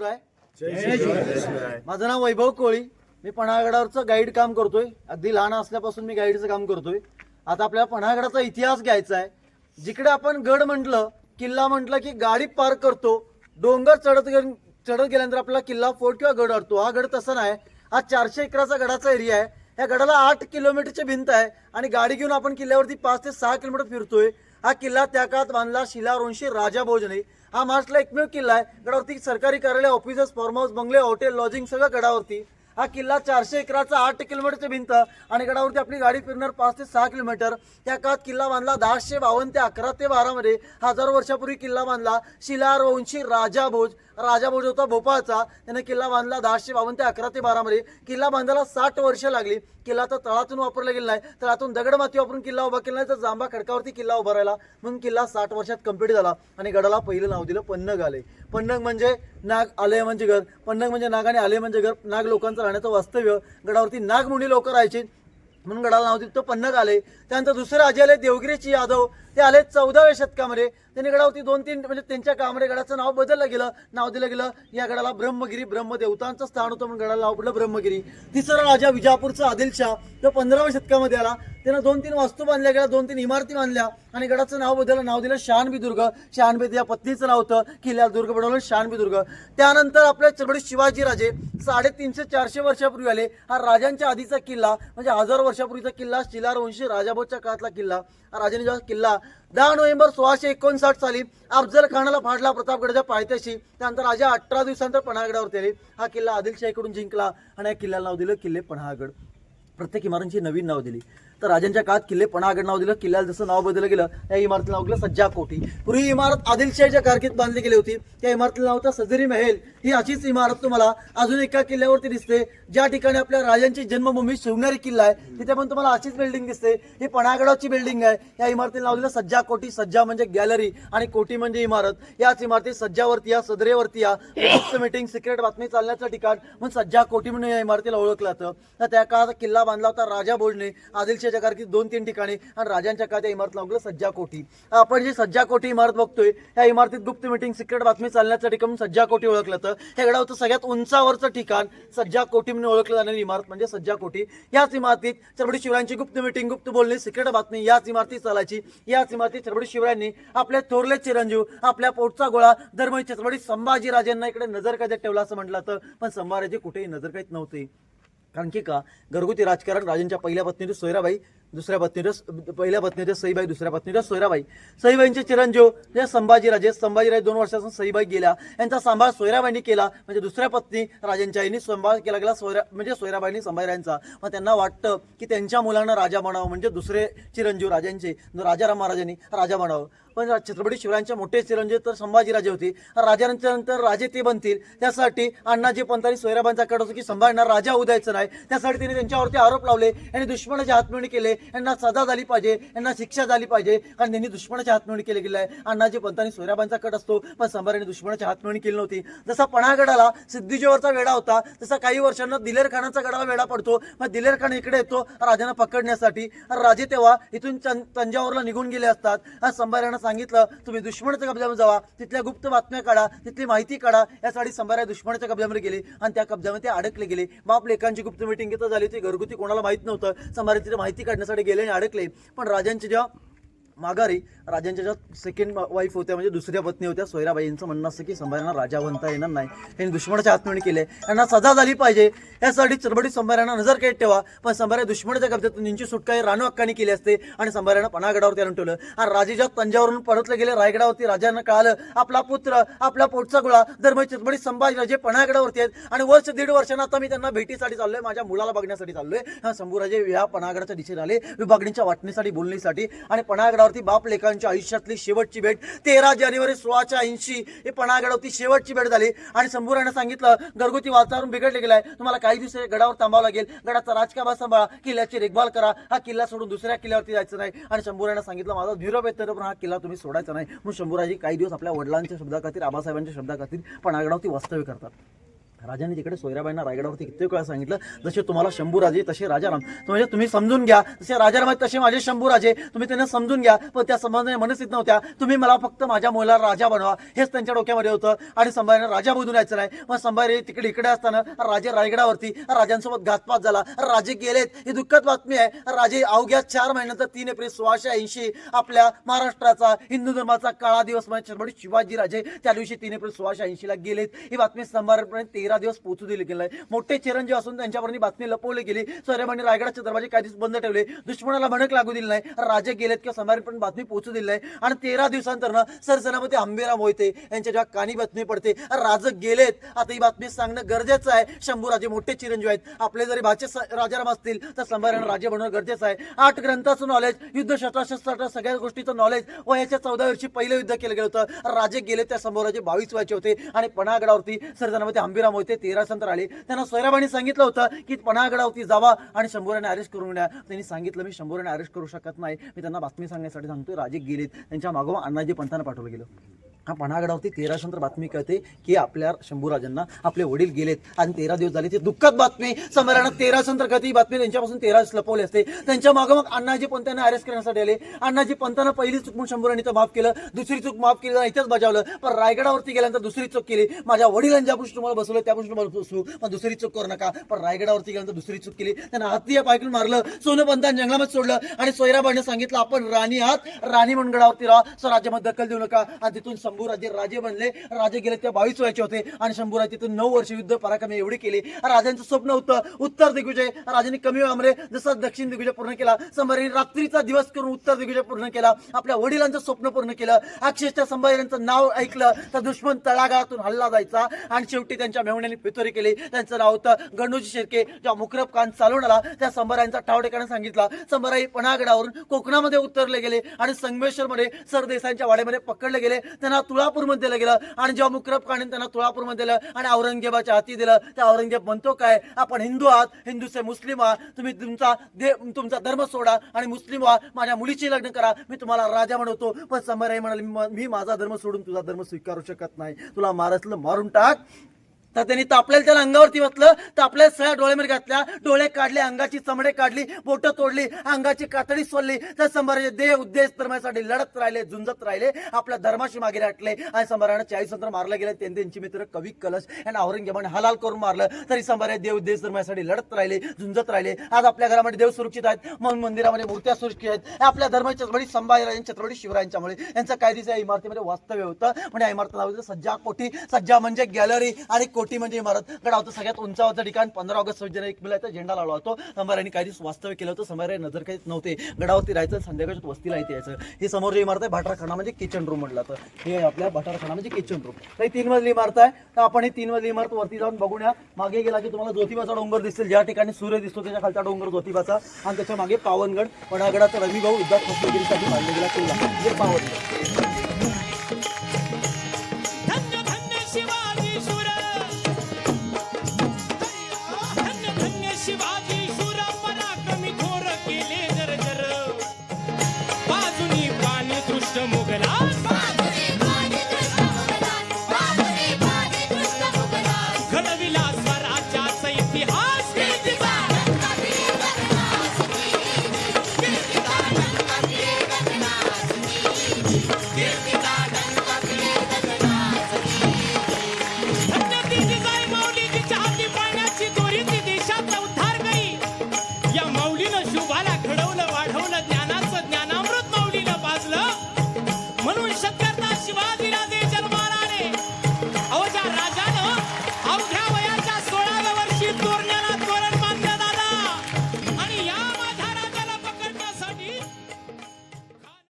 शिवराय माझं नाव वैभव कोळी. मी पन्हागडावरचं गाईड काम करतोय. अगदी लहान असल्यापासून मी गाईडचं काम करतोय. आता आपल्याला पन्हागडाचा इतिहास घ्यायचा आहे. जिकडे आपण गड म्हटलं किल्ला म्हटलं की गाडी पार करतो डोंगर चढत चढत गेल्यानंतर आपल्याला किल्ला फोर्ट किंवा गड अडतो हा गड तसा नाही. हा चारशे एकराचा गडाचा एरिया आहे. या गडाला आठ किलोमीटरची भिंत आहे आणि गाडी घेऊन आपण किल्ल्यावरती पाच ते सहा किलोमीटर फिरतोय. हा किल्ला त्या काळात बांधला शिलावंशी राजा भोजने. हा महाराष्ट्राला एकमेव किल्ला आहे. गडावरती सरकारी कार्यालय ऑफिसेस फार्म हाऊस बंगले हॉटेल लॉजिंग सगळं गडावरती. हा किल्ला चारशे एकराचा आठ किलोमीटरची भिंत आणि गडावरती आपली गाडी फिरणार पाच ते सहा किलोमीटर. त्या काळात किल्ला बांधला दहाशे बावन्न ते अकरा ते बारामध्ये हजारो वर्षापूर्वी किल्ला बांधला शिलारवंशी राजा भोज राजा भोज होता भोपाळचा त्याने किल्ला बांधला दहाशे बावन्न ते अकरा ते बारा मध्ये. किल्ला बांधायला साठ वर्ष लागली. किल्ला तर तळातून वापरला गेला नाही. तळातून दगड माती वापरून किल्ला उभा केला नाही तर जांबा खडकावरती किल्ला उभा राहिला. म्हणून किल्ला साठ वर्षात कंप्लीट झाला आणि गडाला पहिलं नाव दिलं पन्नग आले. पन्नग म्हणजे नाग आले म्हणजे घर. पन्नग म्हणजे नाग आणि आले म्हणजे घर. नाग लोकांचं राहण्याचं वास्तव्य. गडावरती नाग मुनी लोक राहायची. म्हणून गडाला नाव दिलं तो पन्नग आले. त्यानंतर दुसरे राजे आले देवगिरीची यादव. ते आले चौदाव्या शतकामध्ये. त्यांनी गडावरती दोन तीन म्हणजे त्यांच्या कामरे गडाचं नाव बदललं गेलं. नाव दिलं गेलं. या गडाला ब्रह्मगिरी ब्रह्मदेवतांचं स्थान होतं म्हणून गडाला नाव पडलं ब्रह्मगिरी. तिसरा राजा विजापूरचा आदिलशाह तो पंधराव्या शतकामध्ये आला. त्यानं दोन तीन वास्तू बांधल्या गेल्या दोन तीन इमारती बांधल्या आणि गडाचं नाव बदललं. नाव दिलं शहानबी दुर्ग शहानबी या पत्नीचं नाव होतं. किल्ल्याला दुर्ग बनवलं शहानबी दुर्ग त्यानंतर आपल्या छत्रपती शिवाजी राजे साडेतीनशे चारशे वर्षापूर्वी आले. हा राजांच्या आधीचा किल्ला म्हणजे हजार वर्षापूर्वीचा किल्ला शिलारवंशी राजाभोजच्या काळातला किल्ला. हा राजाने जेव्हा किल्ला दहा नोव्हेंबर सोळाशे एकोणसाठ साली अफजल खानाला फाडला प्रतापगडच्या पायथ्याशी. त्यानंतर राजा अठरा दिवसानंतर पन्हागडावरती आले हा किल्ला आदिलशाहीकडून जिंकला आणि या किल्ल्याला नाव दिलं किल्ले पन्हागड प्रत्येक इमारतींची नवीन नाव दिली. तर राजांच्या काळात किल्ले पणागड नाव दिलं किल्ल्याला जसं नाव बदललं गेलं त्या इमारतीला नाव दिलं सज्जा कोठी. पूर्वी इमारत आदिलशाहीच्या कारकीत बांधली गेली होती. त्या इमारतीला नाव होतं सजरी महल. ही अशीच इमारत तुम्हाला अजून एका किल्ल्यावरती दिसते. ज्या ठिकाणी आपल्या राजांची जन्मभूमी शिवनेरी किल्ला आहे तिथे पण तुम्हाला अशीच बिल्डिंग दिसते. ही पणागडाची बिल्डिंग आहे. या इमारतीला नाव दिलं सज्जा कोठी सज्जा म्हणजे गॅलरी आणि कोठी म्हणजे इमारत. याच इमारती सज्जावरती या सदरेवरती या. मीटिंग सिक्रेट बातमी चालण्याचं ठिकाण म्हणून सज्जा कोठी म्हणून या इमारतीला ओळखलं जातं. तर त्या काळात किल्ला बांधला होता राजा भोजने. आदिलशाहीच्या कारकीर्द दोन तीन ठिकाणी आणि राजांच्या काळात या इमारत लागलं सज्जा कोठी. आपण जी सज्जा कोठी इमारत बघतोय या इमारतीत गुप्त मीटिंग सिक्रेट बातमी चालण्याचं ठिकाण म्हणून सज्जा कोठी ओळखलं तर हे गडावरचं सगळ्यात उंचावरचं ठिकाण सज्जा कोठी म्हणून ओळखलं जाणारी इमारत म्हणजे सज्जा कोठी. याच इमारतीत छत्रपती शिवरायांची गुप्त मीटिंग गुप्त बोलणी सिक्रेट बातमी याच इमारतीत चालायची. याच इमारतीत छत्रपती शिवरायांनी आपले थोरले चिरंजीव आपल्या पोटचा गोळा धर्म छत्रपती संभाजी राजांना इकडे नजर कैद्यात ठेवला असं म्हटलं तर पण संभाजी कुठेही नजर कैद नव्हते. कारण की का घरगुती राजकारण राजेंच्या पहिल्या पत्नी सोयराबाई दुसऱ्या पत्नीच्या पहिल्या पत्नीच्या सईबाई दुसऱ्या पत्नीच्या सोयराबाई. सईबाईंचे चिरंजीव जे संभाजीराजे संभाजीराजे दोन वर्षापासून सईबाई गेल्या. यांचा सांभाळ सोयराबाईंनी केला. म्हणजे दुसऱ्या पत्नी राजांच्या आईने सांभाळ केला गेला सोयरा म्हणजे सोयराबाईंनी संभाजीराजांचा मग त्यांना वाटतं की त्यांच्या मुलांना राजा बनावं म्हणजे दुसरे चिरंजीव राजांचे राजाराम महाराजांनी राजा बनावं. पण छत्रपती शिवरायांचे मोठे चिरंजीव तर संभाजीराजे होते. राजांच्या नंतर राजे ते बनतील. त्यासाठी अण्णाजी पंतांनी सोयराबांचा कट होतो की संभाजीना राजा उदयचं नाही. त्यासाठी त्यांनी त्यांच्यावरती आरोप लावले आणि दुश्मनाची हातमिळणी केले. यांना सजा झाली पाहिजे यांना शिक्षा झाली पाहिजे. कारण त्यांनी दुश्मनाच्या हातमिळणी केली गेली आहे. अण्णाजी पंतांनी सोयराबांचा कट असतो पण संभाजीने दुश्मनाच्या हातमिळणी केली नव्हती. जसा पणागडाला सिद्धीजोवरचा वेढा होता तसा काही वर्षांना दिलेर खानाचा गडाला वेढा पडतो. मग दिलेर खान इकडे येतो राजांना पकडण्यासाठी. राजे तेव्हा इथून तंजावरला निघून गेले असतात. आणि संभाजीयांना सांगितलं तुम्ही दुश्मनाच्या कब्जामध्ये जावा. तिथल्या गुप्त बातम्या काढा तिथली माहिती काढा. यासाठी संभारा दुश्मनाच्या कब्जामध्ये गेले आणि त्या कब्जामध्ये ते अडकले गेले. बाप लेखांची गुप्त मिटिंग इथं झाली होती. घरगुती कोणाला माहीत नव्हतं. संभाजी तिथे माहिती काढण्यासाठी गेले आणि अडकले. पण राजांची जेव्हा माघारी राजांच्या ज्या सेकंड वाईफ होत्या म्हणजे दुसऱ्या पत्नी होत्या सोयराबाईंचं म्हणणं असं की संभाजींना राजा बनता येणार नाही. त्यांनी दुश्मनाच्या हातमिळणी केले. यांना सजा झाली पाहिजे. यासाठी चरबडी संभाऱ्यांना नजर कैद ठेवा. पण संभाऱ्या दुश्मनाच्या कब्जातून यांची सुटका ही रानू हक्कानी केली असते आणि संभाजींना पनागडावरती आणून ठेवलं. आणि राजे जेव्हा तंजावरून परतले गेले रायगडावरती राजांना कळालं आपला पुत्र आपला पोटचा गोळा धर्म संभाजी संभाजीराजे पनागडावरती आहेत. आणि वर्ष दीड वर्षांना आता मी त्यांना भेटीसाठी चाललोय माझ्या मुलाला बघण्यासाठी चाललोय. हा शंभूराजे या पनागडाच्या दिशेने आले. विभागणीच्या वाटणीसाठी बोलणीसाठी आणि पनागडावरती बाप लेखांच्या आयुष्यातली शेवटची भेट. तेरा जानेवारी सोळाशे ऐंशी. हे पनागडावरती शेवटची भेट झाली. आणि शंभूराने सांगितलं घरगुती वातावरण बिघडले गेलंय. तुम्हाला काही दिवस गडावर थांबावं लागेल. गडाचा राजकाबा सांभाळा. किल्ल्याची देखभाल करा. हा किल्ला सोडून दुसऱ्या किल्ल्यावरती जायचं नाही. आणि शंभूराने सांगितलं माझा धीरप येतो पण हा किल्ला तुम्ही सोडायचा नाही. म्हणून शंभूराजी काही दिवस आपल्या वडिलांच्या शब्दाखातीर आबासाहेबांच्या शब्दाखातीर पनागडावरती वास्तव्य करतात. राजाने तिकडे सोयराबाईंना रायगडावरती कित्येक वेळा सांगितलं जसे तुम्हाला शंभूराजे तसे राजाराम. म्हणजे तुम्ही समजून घ्या. जसे राजाराम तसे माझे शंभूराजे. तुम्ही त्यांना समजून घ्या. पण त्या संबंधाने मनस्थित नव्हत्या. तुम्ही मला फक्त माझ्या मुलाला राजा बनवा. हेच त्यांच्या डोक्यामध्ये होतं. आणि संभाजीने राजा बोधून यायचं नाही. मग संभाजी तिकडे इकडे असताना राजे रायगडावरती राजांसोबत घातपात झाला. राजे गेलेत. ही दुःखद बातमी आहे. राजे अवघ्या चार महिन्यानंतर तीन एप्रिल सोळाशे ऐंशी आपल्या महाराष्ट्राचा हिंदू धर्माचा काळा दिवस म्हणजे छत्रपती शिवाजी राजे त्या दिवशी तीन एप्रिल सोळाशे ऐंशीला गेलेत. ही बातमी संभाजीपर्यंत तेरा दिवस पोहोचू दिले गेले आहे मोठे चिरंजीव असून त्यांच्यापर्यंत बातमी लपवली गेली. सोयराबांनी रायगडाचे दरवाजे काही दिवस बंद ठेवले. दुश्मनाला भणक लागू दिली नाही. राजे गेलेत किंवा संभाजीपर्यंत बातमी पोहोचू दिली नाही. आणि तेरा दिवसांतर सरसेनापती आंबेराम मोहिते यांच्या जेव्हा कानी बातमी पडते राज गेलेत. आता ही बातमी सांगणं गरजेचं आहे. शंभूराजे मोठे चिरंजीव आहेत. आपले जरी भाचे राजाराम असतील तर संभाजीराव राजे बनवणं गरजेचं आहे. आठ ग्रंथाचं नॉलेज युद्ध शस्त्रास्त्र सगळ्या गोष्टीचं नॉलेज वयाच्या चौदा वर्षी पहिलं युद्ध केलं गेलं होतं. राजे गेले त्या संभाराजे बावीस वयाचे होते. आणि पणागडावरती सरसेनापती आंबीराम होते तेरा संत आले त्यांना सैराबांनी सांगितलं होतं की पन्हागडावरती जावा आणि शंभूराने अरेस्ट करून द्या त्यांनी सांगितलं मी शंभूराने अरेस्ट करू शकत नाही. मी त्यांना बातमी सांगण्यासाठी सांगतोय. राजे गेलेत. त्यांच्या मागोमा अण्णाजी पंथानं पाठवलं गेलं. हा पणागडावरती तेरा नंतर बातमी कळते की आपल्या शंभूराजांना आपले वडील गेलेत. आणि तेरा दिवस झाले ती दुःखद बातमी. समरानं तेरा नंतर कळते ही बातमी. त्यांच्यापासून तेरा लपवली असते. त्यांच्या मागं मग अण्णाजी पंतांना अरेस्ट करण्यासाठी आले. अण्णाजी पंतांना पहिली चूक म्हणून शंभूरांनी तर माफ केलं. दुसरी चूक माफ केली इथेच बजावलं. पण रायगडावरती गेल्यानंतर दुसरी चूक केली. माझ्या वडिलांनी ज्या तुम्हाला बसवलं त्या तुम्हाला बसू पण दुसरी चूक करू नका. पण रायगडावरती गेल्यानंतर दुसरी चूक केली. त्यांना हत्ती पायकून मारलं. सोनं जंगलामध्ये सोडलं. आणि सोयराबाईने सांगितलं आपण राणी आहात. राणी म्हणून राहा. स्वराज्यामध्ये दखल देऊ नका. आणि तिथून शंभूराजे राजे बनले. राजे गेले त्या बावीस वयाचे होते. आणि शंभूराजे तिथून नऊ वर्ष युद्ध पराक्रमी एवढी केली. राजांचं स्वप्न होतं. उत्तर दिग्विजय. राजांनी कमी वेळामध्ये जसा दक्षिण दिग्विजय पूर्ण केला. संभाजी रात्रीचा दिवस करून उत्तर दिग्विजय पूर्ण केला. आपल्या वडिलांचं स्वप्न पूर्ण केलं. अक्षरशः संभाजीरांचं नाव ऐकलं. तर दुश्मन तळागाळातून हल्ला जायचा. आणि शेवटी त्यांच्या मेहण्याने फितोरी केली. त्यांचं नाव होतं गणूजी शिर्के. जेव्हा मुकरब कान चालवून आला त्या संभारांचा ठाव ठिकाणी सांगितला. संभाराई पणागडावरून कोकणामध्ये उतरले गेले. आणि संगमेश्वरमध्ये सरदेसांच्या वाड्यामध्ये पकडले गेले. त्यांना तुळापूरमध्ये दिलं गेलं. आणि जेव्हा मुकरब खाणे त्यांना तुळापूरमध्ये दिलं आणि औरंगजेबाच्या हाती दिलं त्या औरंगजेब म्हणतो काय आपण हिंदू आहात हिंदूचे मुस्लिम आहात तुम्ही तुमचा दे तुमचा धर्म सोडा आणि मुस्लिम व्हा माझ्या मुलीची लग्न करा मी तुम्हाला राजा म्हणतो पण समराई म्हणाले "मी- मी माझा धर्म सोडून तुझा धर्म स्वीकारू शकत नाही तुला मारसलं मारून टाक. तर त्यांनी तापलेलं त्याला अंगावरती बसलं तापल्या सगळ्या डोळ्यामध्ये घातल्या डोळे काढले अंगाची चमडे काढली बोट तोडली अंगाची कातडी सोडली तर संभाराचे देह उद्देश धर्मासाठी लढत राहिले झुंजत राहिले आपल्या धर्माशी मागे राटले आणि संभारानं चाळीस नंतर मारलं गेले. त्यांनी मित्र कवी कलश यांना औरंगजेबाने हलाल करून मारलं. तरी संभाराचे देव उद्देश धर्मासाठी लढत राहिले झुंजत राहिले. आज आपल्या घरामध्ये देव सुरक्षित आहेत. म्हणून मंदिरामध्ये मूर्त्या सुरक्षित आहेत. आपल्या धर्माच्या छत्रपती संभाजीराज छत्रपती शिवरायांच्यामुळे. यांचं कायदेच्या इमारतीमध्ये वास्तव्य होतं. म्हणजे या इमारत सज्जा कोठी. सज्जा म्हणजे गॅलरी. आणि कोठी म्हणजे इमारत. गडावचं सगळ्यात उंचावरचं ठिकाण पंधरा ऑगस्ट रोजी एक मिळायचा झेंडा लावला होतो. संभारांनी काही दिवस वास्तव्य केलं होतं संभाजी नजर काहीच नव्हते. गडावरती राहायचं संध्याकाळच्या वस्तीला इथे यायचं. ही समोर जी इमारत आहे भाटारखाना म्हणजे किचन रूम म्हटलं तर हे आपल्या भाटारखाना म्हणजे किचन रूम तर ही तीन मजली इमारत आहे. तर आपण ही तीन मजली इमारत वरती जाऊन बघूया. मागे गेला की तुम्हाला ज्योतिबाचा डोंगर दिसेल. ज्या ठिकाणी सूर्य दिसतो त्याच्या खालचा डोंगर ज्योतिबाचा. आणि त्याच्यामागे पावनगड पणागडाचा रविभाऊ युद्धात फसवेगिरीसाठी बांधले गेला किल्ला. म्हणजे पावनगड.